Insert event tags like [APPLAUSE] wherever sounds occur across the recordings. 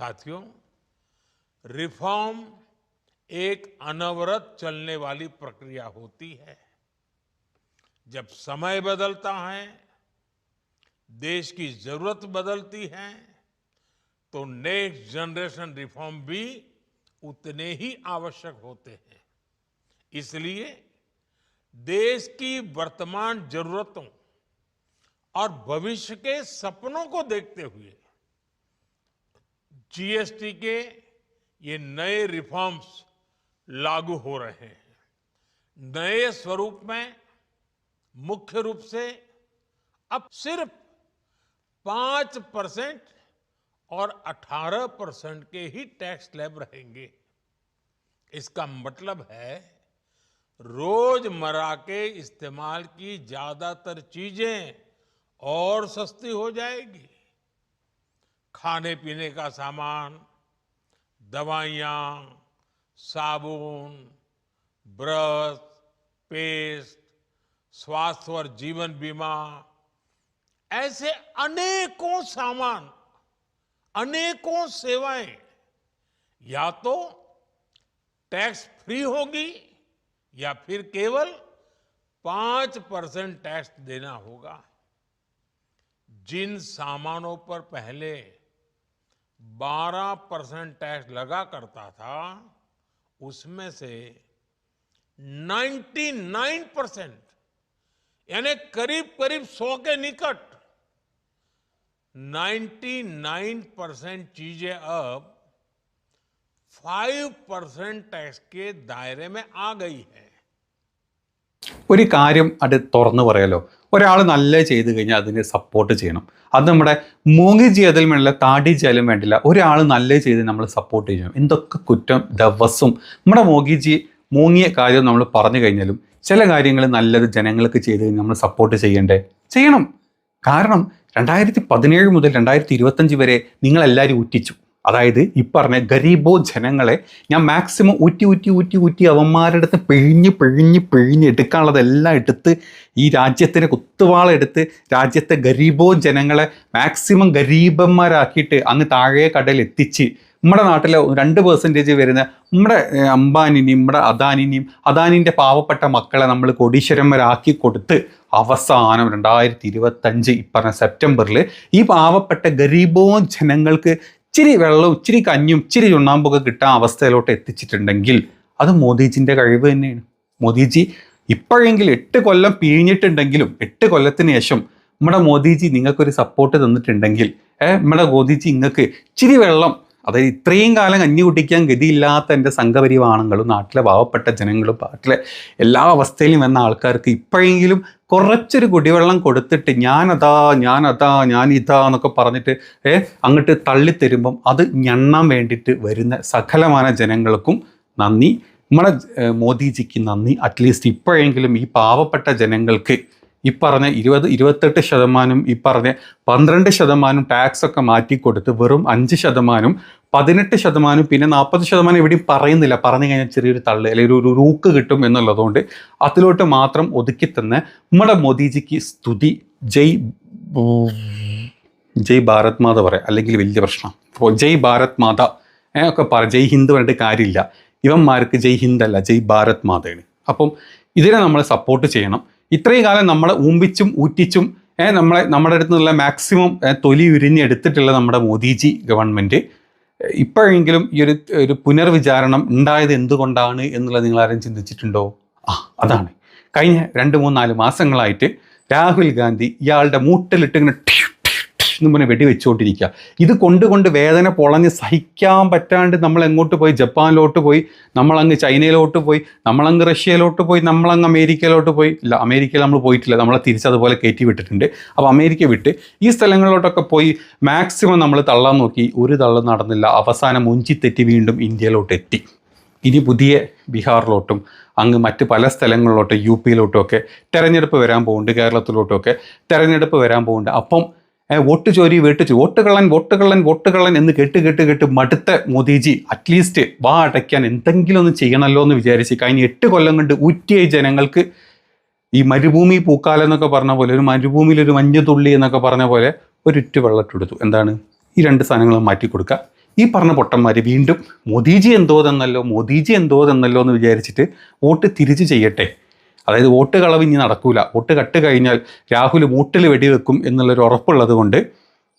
साथियों रिफॉर्म एक अनवरत चलने वाली प्रक्रिया होती है। जब समय बदलता है, देश की ज़रूरत बदलती है तो नेक्स्ट जनरेशन रिफॉर्म भी उतने ही आवश्यक होते हैं। इसलिए देश की वर्तमान जरूरतों और भविष्य के सपनों को देखते हुए जीएसटी के ये नए रिफॉर्म्स लागू हो रहे हैं। नए स्वरूप में मुख्य रूप से अब सिर्फ़ पाँच परसेंट और अठारह परसेंट के ही टैक्स स्लैब रहेंगे। इसका मतलब है रोज़मर्रा के इस्तेमाल की ज़्यादातर चीज़ें और सस्ती हो जाएगी। खाने पीने का सामान, दवाइयाँ, साबुन, ब्रश, पेस्ट, स्वास्थ्य और जीवन बीमा, ऐसे अनेकों सामान, अनेकों सेवाएँ, या तो टैक्स फ्री होगी, या फिर केवल पाँच परसेंट टैक्स देना होगा। जिन सामानों पर पहले 12 परसेंट टैक्स लगा करता था, उसमें से 99 परसेंट, यानी करीब करीब 100 के निकट 99 परसेंट चीज़ें अब 5 परसेंट टैक्स के दायरे में आ गई है। ഒരു കാര്യം അത് തുറന്നു പറയാലോ? ഒരാൾ നല്ല ചെയ്ത് കഴിഞ്ഞാൽ അതിനെ സപ്പോർട്ട് ചെയ്യണം. അത് നമ്മുടെ മൂങ്ങി ചെയ്തതിൽ വേണ്ടില്ല താടി ചെയ്യാലും വേണ്ടില്ല ഒരാൾ നല്ല ചെയ്ത് നമ്മൾ സപ്പോർട്ട് ചെയ്യണം. എന്തൊക്കെ കുറ്റം ദിവസവും നമ്മുടെ മോഗിജി മൂങ്ങിയ കാര്യം നമ്മൾ പറഞ്ഞു കഴിഞ്ഞാലും ചില കാര്യങ്ങൾ നല്ലത് ജനങ്ങൾക്ക് ചെയ്ത് കഴിഞ്ഞാൽ നമ്മൾ സപ്പോർട്ട് ചെയ്യണ്ടേ? ചെയ്യണം. കാരണം രണ്ടായിരത്തി പതിനേഴ് മുതൽ രണ്ടായിരത്തി ഇരുപത്തഞ്ച് വരെ നിങ്ങളെല്ലാവരും ഊറ്റിച്ചു അതായത് ഈ പറഞ്ഞ ഗരീബോ ജനങ്ങളെ ഞാൻ മാക്സിമം ഊറ്റി ഊറ്റി ഊറ്റി ഊറ്റി അവന്മാരുടെ അടുത്ത് പിഴിഞ്ഞ് പിഴിഞ്ഞ് പിഴിഞ്ഞ് എടുക്കാനുള്ളതെല്ലാം എടുത്ത് ഈ രാജ്യത്തിന് കുത്തുവാളെടുത്ത് രാജ്യത്തെ ഗരീബോ ജനങ്ങളെ മാക്സിമം ഗരീബന്മാരാക്കിയിട്ട് അങ്ങ് താഴെ കടയിൽ എത്തിച്ച് നമ്മുടെ നാട്ടിലെ രണ്ട് പെർസെന്റേജ് വരുന്ന നമ്മുടെ അംബാനിനെയും നമ്മുടെ അദാനിനെയും അദാനിന്റെ പാവപ്പെട്ട മക്കളെ നമ്മൾ കോടീശ്വരന്മാരാക്കി കൊടുത്ത് അവസാനം രണ്ടായിരത്തി ഇരുപത്തഞ്ച് ഇപ്പറഞ്ഞ സെപ്റ്റംബറിൽ ഈ പാവപ്പെട്ട ഗരീബോ ജനങ്ങൾക്ക് ഇച്ചിരി വെള്ളവും ഇച്ചിരി കഞ്ഞും ഇച്ചിരി ചുണ്ണാമ്പൊക്കെ കിട്ടാൻ അവസ്ഥയിലോട്ട് എത്തിച്ചിട്ടുണ്ടെങ്കിൽ അത് മോദിജിന്റെ കഴിവ് തന്നെയാണ്. മോദിജി ഇപ്പോഴെങ്കിലും എട്ട് കൊല്ലം പിഴിഞ്ഞിട്ടുണ്ടെങ്കിലും എട്ട് കൊല്ലത്തിന് ശേഷം നമ്മുടെ മോദിജി നിങ്ങൾക്കൊരു സപ്പോർട്ട് തന്നിട്ടുണ്ടെങ്കിൽ ഏഹ് നമ്മുടെ മോദിജി നിങ്ങൾക്ക് ഇച്ചിരി വെള്ളം അതായത് ഇത്രയും കാലം കഞ്ഞി കുട്ടിക്കാൻ ഗതിയില്ലാത്ത എന്റെ സംഘപരിവാണങ്ങളും നാട്ടിലെ പാവപ്പെട്ട ജനങ്ങളും നാട്ടിലെ എല്ലാ അവസ്ഥയിലും വന്ന ആൾക്കാർക്ക് ഇപ്പോഴെങ്കിലും കുറച്ചൊരു കുടിവെള്ളം കൊടുത്തിട്ട് ഞാനതാ ഞാനതാ ഞാനിതാ എന്നൊക്കെ പറഞ്ഞിട്ട് ഏ അങ്ങോട്ട് തള്ളിത്തരുമ്പം അത് ഞണ്ണാൻ വേണ്ടിയിട്ട് വരുന്ന സകലമാന ജനങ്ങൾക്കും നന്ദി. നമ്മുടെ മോദിജിക്ക് നന്ദി. അറ്റ്ലീസ്റ്റ് ഇപ്പോഴെങ്കിലും ഈ പാവപ്പെട്ട ജനങ്ങൾക്ക് ഈ പറഞ്ഞ ഇരുപത് ഇരുപത്തെട്ട് ശതമാനം ഈ പറഞ്ഞ പന്ത്രണ്ട് ശതമാനം ടാക്സ് ഒക്കെ മാറ്റിക്കൊടുത്ത് വെറും അഞ്ച് ശതമാനം പതിനെട്ട് ശതമാനം പിന്നെ നാൽപ്പത് ശതമാനം എവിടെയും പറയുന്നില്ല. പറഞ്ഞു കഴിഞ്ഞാൽ ചെറിയൊരു തള്ള് അല്ലെങ്കിൽ ഒരു റൂക്ക് കിട്ടും എന്നുള്ളതുകൊണ്ട് അതിലോട്ട് മാത്രം ഒതുക്കി തന്നെ നമ്മുടെ മോദിജിക്ക് സ്തുതി. ജയ് ജയ് ഭാരത് മാത പറയാം. അല്ലെങ്കിൽ വലിയ പ്രശ്നം. ജയ് ഭാരത് മാത. ഒക്കെ പറ ജയ് ഹിന്ദ് പറഞ്ഞിട്ട് കാര്യമില്ല. ഇവന്മാർക്ക് ജയ് ഹിന്ദ് അല്ല ജയ് ഭാരത് മാതയാണ് അപ്പം ഇതിനെ നമ്മൾ സപ്പോർട്ട് ചെയ്യണം. ഇത്രയും കാലം നമ്മളെ ഊമ്പിച്ചും ഊറ്റിച്ചും നമ്മളെ നമ്മുടെ അടുത്ത് നിന്നുള്ള മാക്സിമം തൊലി ഉരിഞ്ഞെടുത്തിട്ടുള്ള നമ്മുടെ മോദിജി ഗവൺമെന്റ് ഇപ്പോഴെങ്കിലും ഈ ഒരു ഒരു പുനർവിചാരണം ഉണ്ടായത് എന്തുകൊണ്ടാണ് എന്നുള്ളത് നിങ്ങൾ ആരും ചിന്തിച്ചിട്ടുണ്ടോ? ആ അതാണ്. കഴിഞ്ഞ രണ്ട് മൂന്ന് നാല് മാസങ്ങളായിട്ട് രാഹുൽ ഗാന്ധി ഇയാളുടെ മൂട്ടിലിട്ട് ഇങ്ങനെ ടിഷ് മുന്നേ വെടി വെച്ചുകൊണ്ടിരിക്കുക ഇത് കൊണ്ടുകൊണ്ട് വേദന പൊളഞ്ഞ് സഹിക്കാൻ പറ്റാണ്ട് നമ്മൾ എങ്ങോട്ട് പോയി? ജപ്പാനിലോട്ട് പോയി നമ്മളങ്ങ് ചൈനയിലോട്ട് പോയി നമ്മളങ്ങ് റഷ്യയിലോട്ട് പോയി നമ്മളങ്ങ് അമേരിക്കയിലോട്ട് പോയി. ഇല്ല അമേരിക്കയിൽ നമ്മൾ പോയിട്ടില്ല. നമ്മളെ തിരിച്ചതുപോലെ കയറ്റി വിട്ടിട്ടുണ്ട്. അപ്പോൾ അമേരിക്ക വിട്ട് ഈ സ്ഥലങ്ങളിലോട്ടൊക്കെ പോയി മാക്സിമം നമ്മൾ തള്ളാൻ നോക്കി. ഒരു തള്ളം നടന്നില്ല. അവസാനം മുഞ്ചിത്തെറ്റി വീണ്ടും ഇന്ത്യയിലോട്ട് എത്തി. ഇനി പുതിയ ബീഹാറിലോട്ടും അങ്ങ് മറ്റ് പല സ്ഥലങ്ങളിലോട്ടും യു പിയിലോട്ടും ഒക്കെ തെരഞ്ഞെടുപ്പ് വരാൻ പോകുന്നുണ്ട് കേരളത്തിലോട്ടും ഒക്കെ തെരഞ്ഞെടുപ്പ് വരാൻ പോകുന്നുണ്ട്. അപ്പം വോട്ട് ചോരി വെട്ടിച്ചു വോട്ട് കള്ളൻ വോട്ട് കള്ളൻ വോട്ട് കള്ളൻ എന്ന് കേട്ട് കേട്ട് കേട്ട് മടുത്ത മോദിജി അറ്റ്ലീസ്റ്റ് വാ അടയ്ക്കാൻ എന്തെങ്കിലും ഒന്ന് ചെയ്യണമല്ലോ എന്ന് വിചാരിച്ച് കഴിഞ്ഞ എട്ട് കൊല്ലം കൊണ്ട് ഊറ്റിയ ജനങ്ങൾക്ക് ഈ മരുഭൂമി പൂക്കാലം എന്നൊക്കെ പറഞ്ഞ പോലെ ഒരു മരുഭൂമിയിൽ ഒരു മഞ്ഞുതുള്ളി എന്നൊക്കെ പറഞ്ഞ പോലെ ഒരു ഇറ്റ് വെള്ളട്ടെടുത്തു എന്താണ്? ഈ രണ്ട് സാധനങ്ങൾ മാറ്റി കൊടുക്കുക ഈ പറഞ്ഞ പൊട്ടന്മാർ വീണ്ടും മോദിജി എന്തോ തന്നല്ലോ മോദിജി എന്തോ തന്നല്ലോ എന്ന് വിചാരിച്ചിട്ട് വോട്ട് തിരിച്ച് ചെയ്യട്ടെ. അതായത് വോട്ട് കളവ് ഇനി നടക്കൂല. വോട്ട് കട്ട് കഴിഞ്ഞാൽ രാഹുൽ മൂട്ടിൽ വെടിവെക്കും എന്നുള്ളൊരു ഉറപ്പുള്ളത് കൊണ്ട്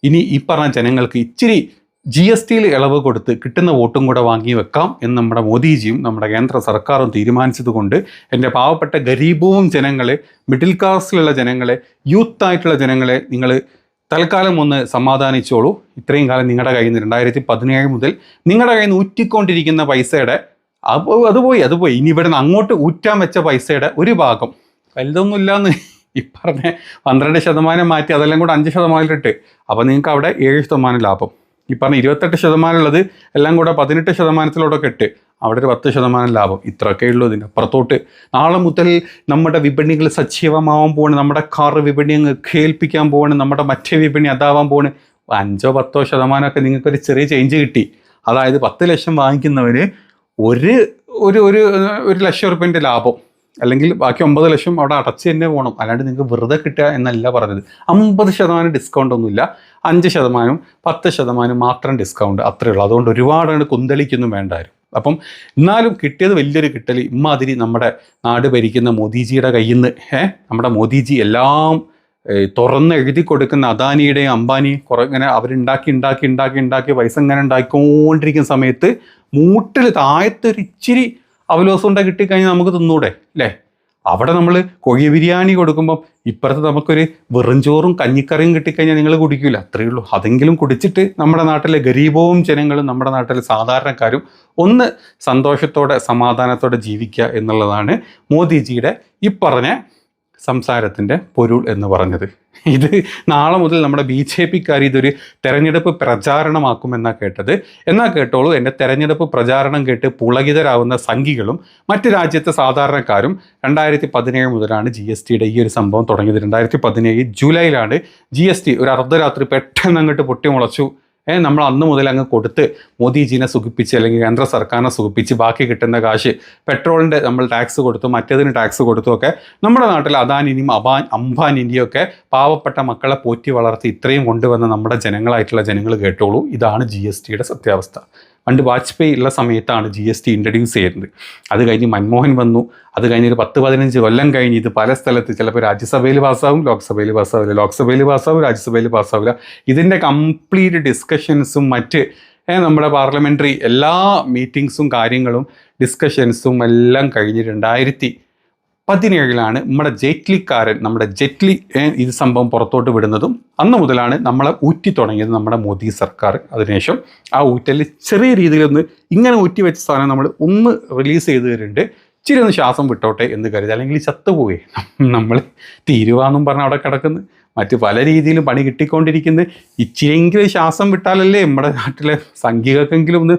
ഇനി ഈ പറഞ്ഞ ജനങ്ങൾക്ക് ഇച്ചിരി ജി എസ് ടിയിൽ ഇളവ് കൊടുത്ത് കിട്ടുന്ന വോട്ടും കൂടെ വാങ്ങി വെക്കാം എന്ന് നമ്മുടെ മോദിജിയും നമ്മുടെ കേന്ദ്ര സർക്കാരും തീരുമാനിച്ചതുകൊണ്ട് എന്റെ പാവപ്പെട്ട ഗരീബവും ജനങ്ങളെ മിഡിൽ ക്ലാസ്സിലുള്ള ജനങ്ങളെ യൂത്ത് ആയിട്ടുള്ള ജനങ്ങളെ നിങ്ങൾ തൽക്കാലം ഒന്ന് സമാധാനിച്ചോളൂ. ഇത്രയും കാലം നിങ്ങളുടെ കയ്യിൽ നിന്ന് രണ്ടായിരത്തി പതിനേഴ് മുതൽ നിങ്ങളുടെ കയ്യിൽ നിന്ന് ഊറ്റിക്കൊണ്ടിരിക്കുന്ന പൈസയുടെ അപ്പോൾ അത് പോയി അത് പോയി. ഇനി ഇവിടെ നിന്ന് അങ്ങോട്ട് ഊറ്റാൻ വെച്ച പൈസയുടെ ഒരു ഭാഗം വലുതൊന്നുമില്ലാന്ന് ഈ പറഞ്ഞ പന്ത്രണ്ട് ശതമാനം മാറ്റി അതെല്ലാം കൂടെ അഞ്ച് ശതമാനത്തിലിട്ട്. അപ്പോൾ നിങ്ങൾക്ക് അവിടെ ഏഴ് ശതമാനം ലാഭം. ഈ പറഞ്ഞ ഇരുപത്തെട്ട് ശതമാനം ഉള്ളത് എല്ലാം കൂടെ പതിനെട്ട് ശതമാനത്തിലോട്ടൊക്കെ ഇട്ട് അവിടെ ഒരു പത്ത് ശതമാനം ലാഭം. ഇത്രയൊക്കെ ഉള്ളൂ ഇതിന്റെ അപ്പുറത്തോട്ട്. നാളെ മുതൽ നമ്മുടെ വിപണികൾ സജീവമാവാൻ പോവാണ് നമ്മുടെ കാർ വിപണി അങ്ങ് കേൾപ്പിക്കാൻ പോവാണ് നമ്മുടെ മറ്റേ വിപണി അതാവാൻ പോവാണ്. അഞ്ചോ പത്തോ ശതമാനമൊക്കെ നിങ്ങൾക്കൊരു ചെറിയ ചേഞ്ച് കിട്ടി. അതായത് പത്ത് ലക്ഷം വാങ്ങിക്കുന്നവന് ഒരു ഒരു ഒരു ഒരു ലക്ഷം റുപ്യന്റെ ലാഭം. അല്ലെങ്കിൽ ബാക്കി ഒമ്പത് ലക്ഷം അവിടെ അടച്ച് തന്നെ പോകണം അല്ലാണ്ട് നിങ്ങൾക്ക് വെറുതെ കിട്ടുക എന്നല്ല പറഞ്ഞത്. അമ്പത് ശതമാനം ഡിസ്കൗണ്ട് ഒന്നുമില്ല. അഞ്ച് ശതമാനം പത്ത് ശതമാനം മാത്രം ഡിസ്കൗണ്ട് അത്രയേ ഉള്ളൂ. അതുകൊണ്ട് ഒരുപാടാണ് കുന്തളിക്കൊന്നും വേണ്ടായിരുന്നു അപ്പം എന്നാലും കിട്ടിയത് വലിയൊരു കിട്ടൽ ഇമ്മാതിരി നമ്മുടെ നാട് ഭരിക്കുന്ന മോദിജിയുടെ കയ്യിൽ നിന്ന് ഏഹ്? നമ്മുടെ മോദിജി എല്ലാം ഏഹ്, തുറന്ന് എഴുതി കൊടുക്കുന്ന അദാനിയുടെ അംബാനി കുറെ ഇങ്ങനെ അവരുണ്ടാക്കി ഉണ്ടാക്കി ഉണ്ടാക്കി ഉണ്ടാക്കി പൈസ ഇങ്ങനെ ഉണ്ടാക്കിക്കൊണ്ടിരിക്കുന്ന സമയത്ത് മൂട്ടിൽ താഴത്തെ ഒരു ഇച്ചിരി അവലോസം ഉണ്ടാക്കി കിട്ടിക്കഴിഞ്ഞാൽ നമുക്ക് തിന്നൂടെ അല്ലേ? അവിടെ നമ്മൾ കോഴി ബിരിയാണി കൊടുക്കുമ്പം ഇപ്പുറത്ത് നമുക്കൊരു വെറുംചോറും കഞ്ഞിക്കറിയും കിട്ടിക്കഴിഞ്ഞാൽ നിങ്ങൾ കുടിക്കില്ല അത്രയേ ഉള്ളൂ. അതെങ്കിലും കുടിച്ചിട്ട് നമ്മുടെ നാട്ടിലെ ഗരീബവും ജനങ്ങളും നമ്മുടെ നാട്ടിലെ സാധാരണക്കാരും ഒന്ന് സന്തോഷത്തോടെ സമാധാനത്തോടെ ജീവിക്കുക എന്നുള്ളതാണ് മോദിജിയുടെ ഈ പറഞ്ഞ സംസാരത്തിന്റെ പൊരുൾ എന്ന് പറഞ്ഞത്. ഇത് നാളെ മുതൽ നമ്മുടെ ബി ജെ പിക്കാർ ഇതൊരു തെരഞ്ഞെടുപ്പ് പ്രചാരണമാക്കുമെന്നാണ് കേട്ടത്. എന്നാൽ കേട്ടോളൂ എന്റെ തെരഞ്ഞെടുപ്പ് പ്രചാരണം കേട്ട് പുളകിതരാകുന്ന സംഘികളും മറ്റ് രാജ്യത്തെ സാധാരണക്കാരും രണ്ടായിരത്തി പതിനേഴ് മുതലാണ് ജി എസ് ടിയുടെ ഈ ഒരു സംഭവം തുടങ്ങിയത്. രണ്ടായിരത്തി പതിനേഴ് ജൂലൈയിലാണ് ജി എസ് ടി ഒരു അർദ്ധരാത്രി പെട്ടെന്ന് അങ്ങോട്ട് പൊട്ടിമുളച്ചു. നമ്മൾ അന്ന് മുതൽ അങ്ങ് കൊടുത്ത് മോദിജീനെ സുഖിപ്പിച്ച് അല്ലെങ്കിൽ കേന്ദ്ര സർക്കാരിനെ സുഖിപ്പിച്ച് ബാക്കി കിട്ടുന്ന കാശ് പെട്രോളിന്റെ നമ്മൾ ടാക്സ് കൊടുത്തു മറ്റേതിന് ടാക്സ് കൊടുത്തു ഒക്കെ നമ്മുടെ നാട്ടിൽ അദാനിനിയും അബാൻ അംബാനിന്റെയും ഒക്കെ പാവപ്പെട്ട മക്കളെ പോറ്റി വളർത്തി ഇത്രയും കൊണ്ടുവന്ന നമ്മുടെ ജനങ്ങളായിട്ടുള്ള ജനങ്ങൾ കേട്ടോളൂ. ഇതാണ് ജി എസ് ടിയുടെ സത്യാവസ്ഥ. പണ്ട് വാജ്പേയി ഉള്ള സമയത്താണ് ജി എസ് ടി ഇൻട്രൊഡ്യൂസ് ചെയ്യുന്നത് അത് കഴിഞ്ഞ് മൻമോഹൻ വന്നു. അത് കഴിഞ്ഞ് ഒരു പത്ത് പതിനഞ്ച് കൊല്ലം കഴിഞ്ഞ് ഇത് പല സ്ഥലത്ത് ചിലപ്പോൾ രാജ്യസഭയിൽ പാസ്സാവും ലോക്സഭയിൽ പാസ്സാവില്ല. ലോക്സഭയിൽ പാസ്സാവും രാജ്യസഭയിൽ പാസ്സാവില്ല. ഇതിന്റെ കംപ്ലീറ്റ് ഡിസ്കഷൻസും മറ്റ് നമ്മുടെ പാർലമെന്ററി എല്ലാ മീറ്റിങ്സും കാര്യങ്ങളും ഡിസ്കഷൻസും എല്ലാം കഴിഞ്ഞ് രണ്ടായിരത്തി പതിനേഴിലാണ് നമ്മുടെ ജെറ്റ്ലിക്കാരൻ നമ്മുടെ ജെറ്റ്ലി ഇത് സംഭവം പുറത്തോട്ട് വിടുന്നതും അന്ന് മുതലാണ് നമ്മളെ ഊറ്റി തുടങ്ങിയത് നമ്മുടെ മോദി സർക്കാർ. അതിനുശേഷം ആ ഊറ്റലിൽ ചെറിയ രീതിയിലൊന്ന് ഇങ്ങനെ ഊറ്റി വെച്ച സാധനം നമ്മൾ ഒന്ന് റിലീസ് ചെയ്ത് തരുന്നുണ്ട്. ഇച്ചിരി ഒന്ന് ശ്വാസം വിട്ടോട്ടെ എന്ന് കരുതി. അല്ലെങ്കിൽ ചത്തുപോയി. [LAUGHS] നമ്മൾ തീരുവാന്നും പറഞ്ഞ് അവിടെ കിടക്കുന്നു. മറ്റ് പല രീതിയിലും പണി കിട്ടിക്കൊണ്ടിരിക്കുന്നത് ഇച്ചിരിയെങ്കിലും ശ്വാസം വിട്ടാലല്ലേ നമ്മുടെ നാട്ടിലെ സംഖ്യകൾക്കെങ്കിലും ഒന്ന്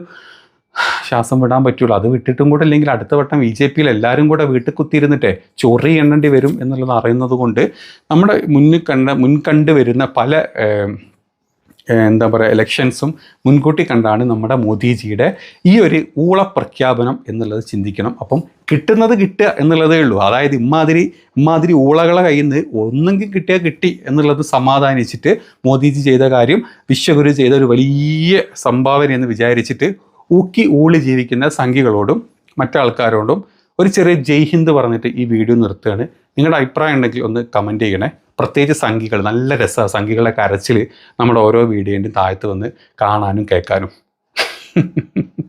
ശ്വാസം വിടാൻ പറ്റുള്ളൂ അത് വിട്ടിട്ടും കൂടെ അല്ലെങ്കിൽ അടുത്ത വട്ടം ബി ജെ പിയിൽ എല്ലാവരും കൂടെ വീട്ടിൽ കുത്തിയിരുന്നിട്ടേ ചൊറി എണ്ണേണ്ടി വരും എന്നുള്ളത് അറിയുന്നത് കൊണ്ട് നമ്മുടെ മുന്നിൽ കണ്ട മുൻകണ്ട് വരുന്ന പല എന്താ പറയുക ഇലക്ഷൻസും മുൻകൂട്ടി കണ്ടാണ് നമ്മുടെ മോദിജിയുടെ ഈ ഒരു ഊള പ്രഖ്യാപനം എന്നുള്ളത് ചിന്തിക്കണം. അപ്പം കിട്ടുന്നത് കിട്ടുക എന്നുള്ളതേ ഉള്ളൂ. അതായത് ഇമ്മാതിരി ഇമ്മാതിരി ഊളകളെ കയ്യിൽ നിന്ന് ഒന്നെങ്കിൽ കിട്ടിയാൽ കിട്ടി എന്നുള്ളത് സമാധാനിച്ചിട്ട് മോദിജി ചെയ്ത കാര്യം വിശ്വഗുരു ചെയ്ത ഒരു വലിയ സംഭാവന എന്ന് വിചാരിച്ചിട്ട് ഊക്കി ഊളി ജീവിക്കുന്ന സംഖ്യകളോടും മറ്റാൾക്കാരോടും ഒരു ചെറിയ ജയ് ഹിന്ദ് പറഞ്ഞിട്ട് ഈ വീഡിയോ നിർത്തുകയാണ്. നിങ്ങളുടെ അഭിപ്രായം ഉണ്ടെങ്കിൽ ഒന്ന് കമന്റ് ചെയ്യണേ. പ്രത്യേകിച്ച് സംഖ്യകൾ നല്ല രസമാണ് സംഖ്യകളെ കരച്ചിൽ നമ്മുടെ ഓരോ വീഡിയോന്റെയും താഴത്ത് വന്ന് കാണാനും കേൾക്കാനും. [LAUGHS]